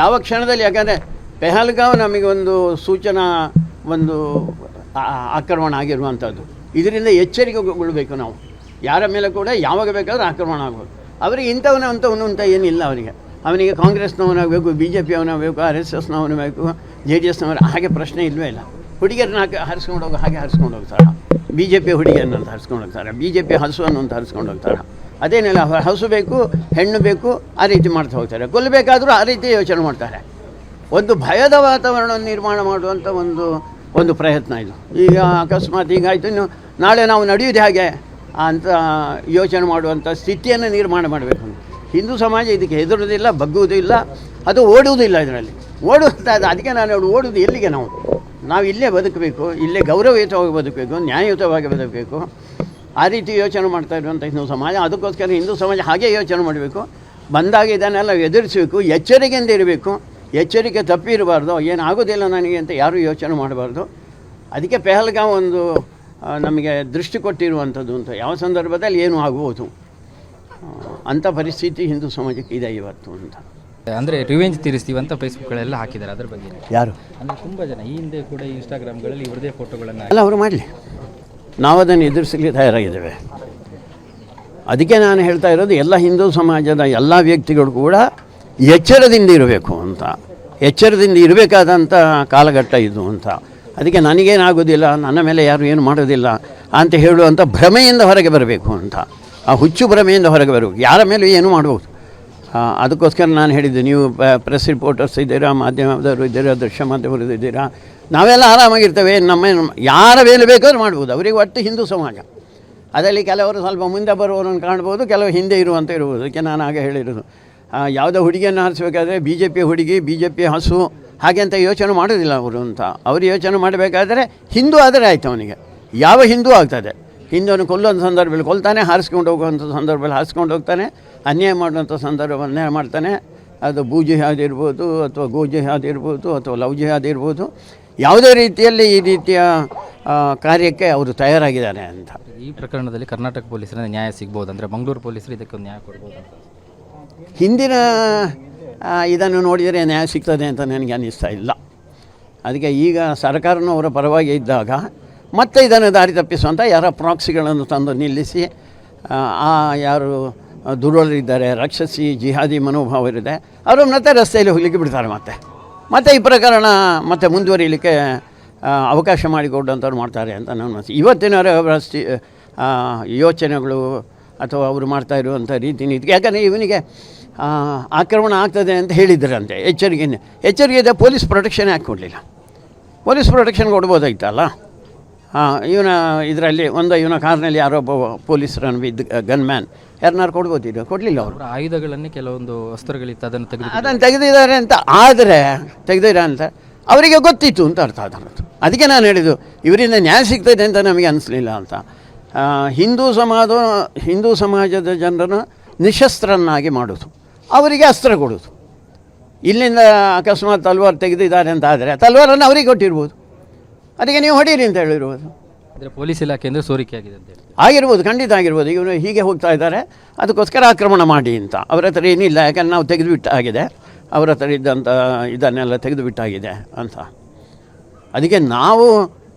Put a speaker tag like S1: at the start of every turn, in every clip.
S1: ಯಾವ ಕ್ಷಣದಲ್ಲಿ? ಯಾಕಂದರೆ ಪೆಹಲ್ಗಾವ್ ನಮಗೆ ಒಂದು ಸೂಚನಾ, ಒಂದು ಆಕ್ರಮಣ ಆಗಿರುವಂಥದ್ದು. ಇದರಿಂದ ಎಚ್ಚರಿಕೆಗೊಳ್ಬೇಕು ನಾವು. ಯಾರ ಮೇಲೆ ಕೂಡ ಯಾವಾಗ ಬೇಕಾದರೂ ಆಕ್ರಮಣ ಆಗ್ಬೋದು. ಅವರಿಗೆ ಇಂಥವನ ಅಂಥವನು ಅಂತ ಏನಿಲ್ಲ ಅವರಿಗೆ ಅವನಿಗೆ ಕಾಂಗ್ರೆಸ್ನವನಾಗಬೇಕು ಬಿ ಜೆ ಪಿಯವನಾಗಬೇಕು ಆರ್ ಎಸ್ ಎಸ್ನವನು ಬೇಕು, ಜೆ ಡಿ ಎಸ್ನವರು, ಹಾಗೆ ಪ್ರಶ್ನೆ ಇಲ್ಲವೇ ಇಲ್ಲ. ಹುಡುಗಿಯರನ್ನ ಹಾಕಿ ಹರಿಸ್ಕೊಂಡು ಹೋಗಿ, ಹಾಗೆ ಹರಿಸ್ಕೊಂಡು ಹೋಗ್ತಾರೆ? ಬಿ ಜೆ ಪಿ ಹುಡುಗಿಯನ್ನು ಅಂತ ಹರಿಸ್ಕೊಂಡು ಹೋಗ್ತಾರೆ? ಬಿ ಜೆ ಪಿ ಹಸುವನ್ನು ಅಂತ ಹರಿಸ್ಕೊಂಡು ಹೋಗ್ತಾರೆ? ಅದೇನಿಲ್ಲ ಹಸು ಬೇಕು, ಹೆಣ್ಣು ಬೇಕು, ಆ ರೀತಿ ಮಾಡ್ತಾ ಹೋಗ್ತಾರೆ. ಕೊಲ್ಲಬೇಕಾದ್ರೂ ಆ ರೀತಿ ಯೋಚನೆ ಮಾಡ್ತಾರೆ. ಒಂದು ಭಯದ ವಾತಾವರಣವನ್ನು ನಿರ್ಮಾಣ ಮಾಡುವಂಥ ಒಂದು ಒಂದು ಪ್ರಯತ್ನ ಇದು. ಈಗ ಅಕಸ್ಮಾತ್ ಹೀಗಾಯಿತು ಇನ್ನು ನಾಳೆ ನಾವು ನಡೆಯುವುದು ಹಾಗೆ ಅಂತ ಯೋಚನೆ ಮಾಡುವಂಥ ಸ್ಥಿತಿಯನ್ನು ನಿರ್ಮಾಣ ಮಾಡಬೇಕು. ಹಿಂದೂ ಸಮಾಜ ಇದಕ್ಕೆ ಹೆದರುವುದಿಲ್ಲ ಬಗ್ಗುವುದಿಲ್ಲ ಅದು ಓಡುವುದಿಲ್ಲ ಇದರಲ್ಲಿ. ಓಡುವಂಥ ಅದಕ್ಕೆ ನಾನು ಹೇಳೋದು ಓಡುವುದು ಎಲ್ಲಿಗೆ ನಾವು? ನಾವು ಇಲ್ಲೇ ಬದುಕಬೇಕು, ಇಲ್ಲೇ ಗೌರವಯುತವಾಗಿ ಬದುಕಬೇಕು, ನ್ಯಾಯಯುತವಾಗಿ ಬದುಕಬೇಕು. ಆ ರೀತಿ ಯೋಚನೆ ಮಾಡ್ತಾ ಇರುವಂಥ ಹಿಂದೂ ಸಮಾಜ ಅದಕ್ಕೋಸ್ಕರ ಹಿಂದೂ ಸಮಾಜ ಹಾಗೆ ಯೋಚನೆ ಮಾಡಬೇಕು. ಬಂದಾಗ ಇದನ್ನೆಲ್ಲ ಎದುರಿಸಬೇಕು ಎಚ್ಚರಿಕೆಯಿಂದ ಇರಬೇಕು. ಎಚ್ಚರಿಕೆ ತಪ್ಪಿರಬಾರ್ದು ಏನಾಗೋದಿಲ್ಲ ನನಗೆ ಅಂತ ಯಾರೂ ಯೋಚನೆ ಮಾಡಬಾರ್ದು. ಅದಕ್ಕೆ ಪೆಹಲ್ಗಾಂವ್ ಒಂದು ನಮಗೆ ದೃಷ್ಟಿ ಕೊಟ್ಟಿರುವಂಥದ್ದು ಅಂತ. ಯಾವ ಸಂದರ್ಭದಲ್ಲಿ ಏನು ಆಗುವುದು ಆ, ಅಂಥ ಪರಿಸ್ಥಿತಿ ಹಿಂದೂ ಸಮಾಜಕ್ಕೆ ಇದೆ ಇವತ್ತು ಅಂತ.
S2: ಅಂದರೆ ರಿವೆಂಜ್ ತೀರಿಸ್ತೀವಿ ಅಂತ ಫೇಸ್ಬುಕ್ಗಳೆಲ್ಲ ಹಾಕಿದ್ದಾರೆ ಅದ್ರ ಬಗ್ಗೆ.
S1: ಯಾರು?
S2: ಅಂದರೆ ತುಂಬ ಜನ ಈ ಹಿಂದೆ ಕೂಡ ಇನ್ಸ್ಟಾಗ್ರಾಮ್ಗಳಲ್ಲಿ ಇವ್ರದೇ ಫೋಟೋಗಳನ್ನು
S1: ಅಲ್ಲ ಅವರು ಮಾಡಲಿ. ನಾವು ಅದನ್ನು ಎದುರಿಸಲಿಕ್ಕೆ ತಯಾರಾಗಿದ್ದೇವೆ. ಅದಕ್ಕೆ ನಾನು ಹೇಳ್ತಾ ಇರೋದು, ಎಲ್ಲ ಹಿಂದೂ ಸಮಾಜದ ಎಲ್ಲ ವ್ಯಕ್ತಿಗಳು ಕೂಡ ಎಚ್ಚರದಿಂದ ಇರಬೇಕು ಅಂತ. ಎಚ್ಚರದಿಂದ ಇರಬೇಕಾದಂಥ ಕಾಲಘಟ್ಟ ಇದು ಅಂತ. ಅದಕ್ಕೆ ನನಗೇನಾಗೋದಿಲ್ಲ, ನನ್ನ ಮೇಲೆ ಯಾರು ಏನು ಮಾಡೋದಿಲ್ಲ ಅಂತ ಹೇಳುವಂಥ ಭ್ರಮೆಯಿಂದ ಹೊರಗೆ ಬರಬೇಕು ಅಂತ. ಆ ಹುಚ್ಚು ಭ್ರಮೆಯಿಂದ ಹೊರಗೆ ಬರಬೇಕು. ಯಾರ ಮೇಲೂ ಏನು ಮಾಡಬಹುದು ಅದಕ್ಕೋಸ್ಕರ ನಾನು ಹೇಳಿದ್ದೆ, ನೀವು ಪ್ರೆಸ್ ರಿಪೋರ್ಟರ್ಸ್ ಇದ್ದೀರಾ, ಮಾಧ್ಯಮದವರು ಇದ್ದೀರಾ, ದೃಶ್ಯ ಮಾಧ್ಯಮದವರು ಇದ್ದೀರಾ ನಾವೆಲ್ಲ ಆರಾಮಾಗಿರ್ತೇವೆ, ನಮ್ಮ ಯಾರ ಮೇಲೆ ಬೇಕಾದ್ರೂ ಮಾಡ್ಬೋದು. ಅವರಿಗೆ ಒಟ್ಟು ಹಿಂದೂ ಸಮಾಜ. ಅದರಲ್ಲಿ ಕೆಲವರು ಸ್ವಲ್ಪ ಮುಂದೆ ಬರುವವರನ್ನು ಕಾಣ್ಬೋದು, ಕೆಲವು ಹಿಂದೆ ಇರುವಂತ ಇರ್ಬೋದು ಅದಕ್ಕೆ ನಾನು ಆಗ ಹೇಳಿರೋದು ಯಾವುದೋ ಹುಡುಗಿಯನ್ನು ಹಾರಿಸ್ಬೇಕಾದ್ರೆ ಬಿ ಜೆ ಪಿ ಹುಡುಗಿ ಬಿ ಜೆ ಪಿ ಹಸು, ಹಾಗೆ ಅಂತ ಯೋಚನೆ ಮಾಡೋದಿಲ್ಲ ಅವರು ಅಂತ. ಅವರು ಯೋಚನೆ ಮಾಡಬೇಕಾದ್ರೆ ಹಿಂದೂ ಆದರೆ ಆಯಿತು ಅವನಿಗೆ. ಯಾವ ಹಿಂದೂ ಆಗ್ತದೆ? ಹಿಂದೂನು ಕೊಲ್ಲುವಂಥ ಸಂದರ್ಭದಲ್ಲಿ ಕೊಲ್ತಾನೆ, ಹಾರಿಸ್ಕೊಂಡು ಹೋಗುವಂಥ ಸಂದರ್ಭದಲ್ಲಿ ಹಾರಿಸ್ಕೊಂಡು ಹೋಗ್ತಾನೆ, ಅನ್ಯಾಯ ಮಾಡುವಂಥ ಸಂದರ್ಭ ಅನ್ಯಾಯ ಮಾಡ್ತಾನೆ. ಅದು ಬೂಜಿ ಆದಿರ್ಬೋದು ಇರ್ಬೋದು ಅಥವಾ ಗೋಜಿ ಆದಿರ್ಬೋದು ಇರ್ಬೋದು ಅಥವಾ ಲವ್ ಜಿಹಾದ್ ಇರ್ಬೋದು ಯಾವುದೇ ರೀತಿಯಲ್ಲಿ ಈ ರೀತಿಯ ಕಾರ್ಯಕ್ಕೆ ಅವರು ತಯಾರಾಗಿದ್ದಾರೆ ಅಂತ.
S2: ಈ ಪ್ರಕರಣದಲ್ಲಿ ಕರ್ನಾಟಕ ಪೊಲೀಸರಿಂದ ನ್ಯಾಯ ಸಿಗ್ಬೋದು ಅಂದರೆ ಮಂಗಳೂರು ಪೊಲೀಸರು ಇದಕ್ಕೆ ಒಂದು ನ್ಯಾಯ ಕೊಡ್ಬೋದು? ಅಂತ
S1: ಹಿಂದಿನ ಇದನ್ನು ನೋಡಿದರೆ ನ್ಯಾಯ ಸಿಗ್ತದೆ ಅಂತ ನನಗೆ ಅನ್ನಿಸ್ತಾ ಇಲ್ಲ. ಅದಕ್ಕೆ ಈಗ ಸರ್ಕಾರನೂ ಅವರ ಪರವಾಗಿ ಇದ್ದಾಗ ಮತ್ತೆ ಇದನ್ನು ದಾರಿ ತಪ್ಪಿಸುವಂಥ ಯಾರ ಪ್ರಾಕ್ಸಿಗಳನ್ನು ತಂದು ನಿಲ್ಲಿಸಿ ಆ, ಆ ಯಾರು ದುರ್ಬಲರಿದ್ದಾರೆ ರಾಕ್ಷಸಿ ಜಿಹಾದಿ ಮನೋಭಾವರಿದೆ ಅವರು ಮತ್ತೆ ರಸ್ತೆಯಲ್ಲಿ ಹೋಗ್ಲಿಕ್ಕೆ ಬಿಡ್ತಾರೆ ಮತ್ತೆ. ಮತ್ತೆ ಈ ಪ್ರಕರಣ ಮತ್ತೆ ಮುಂದುವರಿಯಲಿಕ್ಕೆ ಆ, ಅವಕಾಶ ಮಾಡಿಕೊಡುವಂಥವ್ರು ಮಾಡ್ತಾರೆ ಅಂತ ನಾನು ಮನಸ್ಸು ಇವತ್ತಿನ ಸ್ಥಿ- ಯೋಚನೆಗಳು ಅಥವಾ ಅವರು ಮಾಡ್ತಾ ಇರುವಂಥ ರೀತಿ ನೀತಿ. ಯಾಕಂದರೆ ಇವನಿಗೆ ಆಕ್ರಮಣ ಆಗ್ತದೆ ಅಂತ ಹೇಳಿದ್ರಂತೆ. ಎಚ್ಚರಿಕೆ ಎಚ್ಚರಿಕೆ ಇದೆ ಪೊಲೀಸ್ ಪ್ರೊಟೆಕ್ಷನ್ ಯಾಕೆ ಕೊಡಲಿಲ್ಲ ಪೊಲೀಸ್ ಪ್ರೊಟೆಕ್ಷನ್ ಕೊಡ್ಬೋದಾಗಿತ್ತಲ್ಲ ಇವನ ಇದರಲ್ಲಿ ಒಂದು ಇವನ ಕಾರ್ನಲ್ಲಿ ಯಾರೋ ಒಬ್ಬ ಪೊಲೀಸರನ್ನು ಬಿದ್ದ ಗನ್ಮ್ಯಾನ್. ಯಾರನ್ನಾರು ಕೊಡ್ಬೋದಿಲ್ಲ ಕೊಡಲಿಲ್ಲ ಅವರು.
S2: ಆಯುಧಗಳನ್ನೇ ಕೆಲವೊಂದು ವಸ್ತ್ರಗಳಿತ್ತು ಅದನ್ನು ತೆಗೆದು
S1: ಅದನ್ನು ತೆಗೆದಿದ್ದಾರೆ ಅಂತ. ಆದರೆ ತೆಗೆದಿದ್ದಾರೆ ಅಂತ? ಅವರಿಗೆ ಗೊತ್ತಿತ್ತು ಅಂತ ಅರ್ಥ ಅದರದ್ದು ಅದಕ್ಕೆ ನಾನು ಹೇಳಿದ್ದು ಇವರಿಂದ ನ್ಯಾಯ ಸಿಗ್ತದೆ ಅಂತ ನಮಗೆ ಅನಿಸ್ಲಿಲ್ಲ ಅಂತ. ಹಿಂದೂ ಸಮಾಜ ಹಿಂದೂ ಸಮಾಜದ ಜನರನ್ನು ನಿಶಸ್ತ್ರನ್ನಾಗಿ ಮಾಡೋದು. ಅವರಿಗೆ ಅಸ್ತ್ರ ಕೊಡೋದು. ಇಲ್ಲಿಂದ ಅಕಸ್ಮಾತ್ ತಲ್ವಾರ್ ತೆಗೆದಿದ್ದಾರೆ ಅಂತ ಆದರೆ ತಲ್ವಾರನ್ನು ಅವರಿಗೆ ಕೊಟ್ಟಿರ್ಬೋದು. ಅದಕ್ಕೆ ನೀವು ಹೊಡೀರಿ ಅಂತ ಹೇಳಿರುವುದು.
S2: ಅಂದರೆ ಪೊಲೀಸ್ ಇಲಾಖೆ ಅಂದರೆ ಸೋರಿಕೆ ಆಗಿದೆ ಅಂತ ಹೇಳಿ
S1: ಆಗಿರ್ಬೋದು ಖಂಡಿತ ಆಗಿರ್ಬೋದು. ಇವನು ಹೀಗೆ ಹೋಗ್ತಾ ಇದ್ದಾರೆ. ಅದಕ್ಕೋಸ್ಕರ ಆಕ್ರಮಣ ಮಾಡಿ ಅಂತ. ಅವರ ಹತ್ರ ಏನಿಲ್ಲ ಯಾಕಂದ್ರೆ ನಾವು ತೆಗೆದುಬಿಟ್ಟಾಗಿದೆ ಅವರ ಹತ್ರ ಇದ್ದಂಥ ಇದನ್ನೆಲ್ಲ ತೆಗೆದುಬಿಟ್ಟಾಗಿದೆ ಅಂತ. ಅದಕ್ಕೆ ನಾವು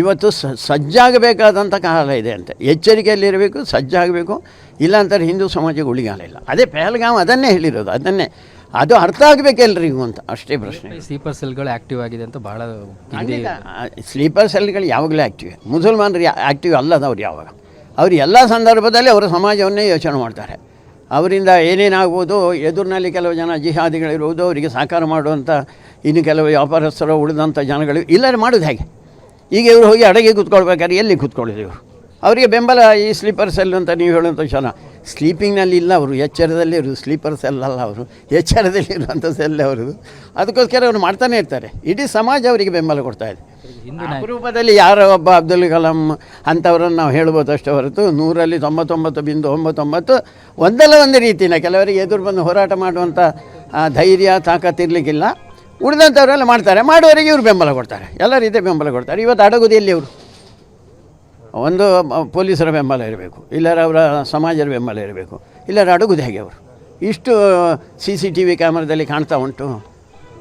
S1: ಇವತ್ತು ಸ ಸಜ್ಜಾಗಬೇಕಾದಂಥ ಕಾಲ ಇದೆ ಅಂತ. ಎಚ್ಚರಿಕೆಯಲ್ಲಿರಬೇಕು ಸಜ್ಜಾಗಬೇಕು. ಇಲ್ಲಾಂತಾರೆ ಹಿಂದೂ ಸಮಾಜಕ್ಕೆ ಉಳಿಗಾಲ ಇಲ್ಲ. ಅದೇ ಪೆಹಲ್ಗಾಮ್ ಅದನ್ನೇ ಹೇಳಿರೋದು. ಅದನ್ನೇ ಅದು ಅರ್ಥ ಆಗಬೇಕು ಎಲ್ರಿಗೂ ಅಂತ. ಅಷ್ಟೇ ಪ್ರಶ್ನೆ.
S2: ಸ್ಲೀಪರ್ ಸೆಲ್ಗಳು ಆಕ್ಟಿವ್ ಆಗಿದೆ ಅಂತ ಬಹಳ ಹಿಂದೆ
S1: ಸ್ಲೀಪರ್ ಸೆಲ್ಗಳು ಯಾವಾಗಲೇ ಆ್ಯಕ್ಟಿವ್ ಮುಸಲ್ಮಾನರು ಆ್ಯಕ್ಟಿವ್ ಅಲ್ಲದವ್ರು ಯಾವಾಗ. ಅವರು ಎಲ್ಲ ಸಂದರ್ಭದಲ್ಲಿ ಅವರು ಸಮಾಜವನ್ನೇ ಯೋಚನೆ ಮಾಡ್ತಾರೆ. ಅವರಿಂದ ಏನೇನಾಗ್ಬೋದು ಎದುರಿನಲ್ಲಿ ಕೆಲವು ಜನ ಜಿಹಾದಿಗಳಿರುವುದು ಅವರಿಗೆ ಸಾಕಾರ ಮಾಡುವಂಥ ಇನ್ನು ಕೆಲವು ವ್ಯಾಪಾರಸ್ಥರು ಉಳಿದಂಥ ಜನಗಳು ಇಲ್ಲರೆ ಮಾಡೋದು ಹೇಗೆ? ಈಗ ಇವರು ಹೋಗಿ ಅಡಗೆ ಕೂತ್ಕೊಳ್ಬೇಕಾದ್ರೆ ಎಲ್ಲಿ ಕೂತ್ಕೊಳ್ಳೋದು ಇವರು? ಅವರಿಗೆ ಬೆಂಬಲ ಈ ಸ್ಲೀಪರ್ ಸೆಲ್ ಅಂತ ನೀವು ಹೇಳುವಂಥ ಜನ ಸ್ಲೀಪಿಂಗ್ನಲ್ಲಿ ಇಲ್ಲ ಅವರು ಎಚ್ಚರದಲ್ಲಿ ಇರೋದು ಸ್ಲೀಪರ್ ಸೆಲ್ ಅಲ್ಲ ಅವರು ಎಚ್ಚರದಲ್ಲಿ ಇರುವಂಥ ಸೆಲ್ ಅವರದು ಅದಕ್ಕೋಸ್ಕರ ಅವರು ಮಾಡ್ತಾನೆ ಇರ್ತಾರೆ. ಇಡೀ ಸಮಾಜ ಅವರಿಗೆ ಬೆಂಬಲ ಕೊಡ್ತಾ ಇದೆ.
S2: ರೂಪದಲ್ಲಿ
S1: ಅಪರೂಪದಲ್ಲಿ ಯಾರೋ ಒಬ್ಬ ಅಬ್ದುಲ್ ಕಲಾಂ ಅಂಥವ್ರನ್ನು ನಾವು ಹೇಳ್ಬೋದು ಅಷ್ಟೇ ಹೊರತು ನೂರಲ್ಲಿ ತೊಂಬತ್ತೊಂಬತ್ತು ಬಿಂದು ಒಂಬತ್ತೊಂಬತ್ತು ಒಂದಲ್ಲ ಒಂದು ರೀತಿನ ಕೆಲವರಿಗೆ ಎದುರು ಬಂದು ಹೋರಾಟ ಮಾಡುವಂಥ ಆ, ಧೈರ್ಯ ತಾಕತ್ತಿರಲಿಕ್ಕಿಲ್ಲ ಉಳಿದಂಥವರೆಲ್ಲ ಮಾಡ್ತಾರೆ. ಮಾಡುವವರಿಗೆ ಇವರು ಬೆಂಬಲ ಕೊಡ್ತಾರೆ. ಎಲ್ಲ ರೀತಿಯ ಬೆಂಬಲ ಕೊಡ್ತಾರೆ. ಇವತ್ತು ಅಡಗುದಿಯಲ್ಲಿ ಅವರು ಒಂದು ಪೊಲೀಸರ ಬೆಂಬಲ ಇರಬೇಕು. ಇಲ್ಲರ ಅವರ ಸಮಾಜದ ಬೆಂಬಲ ಇರಬೇಕು. ಇಲ್ಲರ ಅಡುಗುದು ಹೇಗೆ ಅವರು? ಇಷ್ಟು ಸಿ ಸಿ ಟಿ ವಿ ಕ್ಯಾಮ್ರಾದಲ್ಲಿ ಕಾಣ್ತಾ ಉಂಟು.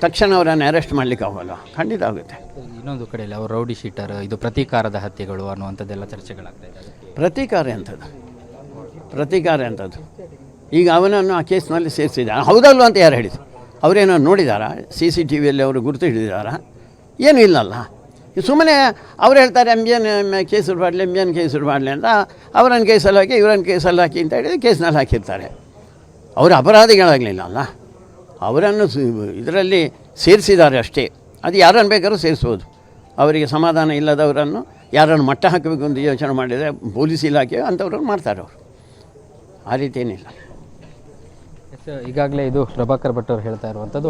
S1: ತಕ್ಷಣ ಅವರನ್ನು ಅರೆಸ್ಟ್ ಮಾಡಲಿಕ್ಕೆ ಆಗೋಲ್ಲ. ಖಂಡಿತ ಆಗುತ್ತೆ.
S2: ಇನ್ನೊಂದು ಕಡೆಯಲ್ಲಿ ಅವರು ರೌಡಿ ಶೀಟರ್ ಇದು ಪ್ರತೀಕಾರದ ಹತ್ಯೆಗಳು ಅನ್ನುವಂಥದ್ದೆಲ್ಲ ಚರ್ಚೆಗಳಾಗ್ತಾ ಇದೆ
S1: ಪ್ರತೀಕಾರ ಎಂಥದ್ದು? ಪ್ರತೀಕಾರ ಎಂಥದ್ದು? ಈಗ ಅವನನ್ನು ಆ ಕೇಸ್ನಲ್ಲಿ ಸೇರಿಸಿದ ಹೌದಲ್ವ ಅಂತ ಯಾರು ಹೇಳಿದ್ರು ಅವರೇನೋ ನೋಡಿದಾರಾ? ಸಿ ಸಿ ಟಿ ವಿಯಲ್ಲಿ ಅವರು ಗುರುತು ಹಿಡಿದಾರಾ ಏನೂ ಇಲ್ಲಲ್ಲ. ಸುಮ್ಮನೆ ಅವ್ರು ಹೇಳ್ತಾರೆ ಎಂ ಎನ್ ಕೇಸರು ಮಾಡಲಿ ಎಂ ಎನ್ ಕೇಸರಿ ಮಾಡಲಿ ಅಂತ ಅವರನ್ನು ಕೇಸಲ್ಲಿ ಹಾಕಿ ಇವರನ್ನು ಕೇಸಲ್ಲಿ ಹಾಕಿ ಅಂತ ಹೇಳಿದ್ರೆ ಕೇಸ್ನಲ್ಲಿ ಹಾಕಿರ್ತಾರೆ. ಅವರು ಅಪರಾಧಿಗಳಾಗಲಿಲ್ಲ ಅಲ್ಲ? ಅವರನ್ನು ಇದರಲ್ಲಿ ಸೇರಿಸಿದ್ದಾರೆ ಅಷ್ಟೇ. ಅದು ಯಾರನ್ನು ಬೇಕಾದ್ರೂ ಸೇರಿಸ್ಬೋದು. ಅವರಿಗೆ ಸಮಾಧಾನ ಇಲ್ಲದವರನ್ನು ಯಾರನ್ನು ಮಟ್ಟ ಹಾಕಬೇಕು ಅಂತ ಯೋಚನೆ ಮಾಡಿದರೆ ಪೊಲೀಸ್ ಇಲಾಖೆ ಅಂಥವ್ರನ್ನು ಮಾಡ್ತಾರೆ ಅವರು. ಆ ರೀತಿ ಏನಿಲ್ಲ.
S2: ಈಗಾಗಲೇ ಇದು ಪ್ರಭಾಕರ್ ಭಟ್ ಅವರು ಹೇಳ್ತಾ ಇರುವಂಥದ್ದು.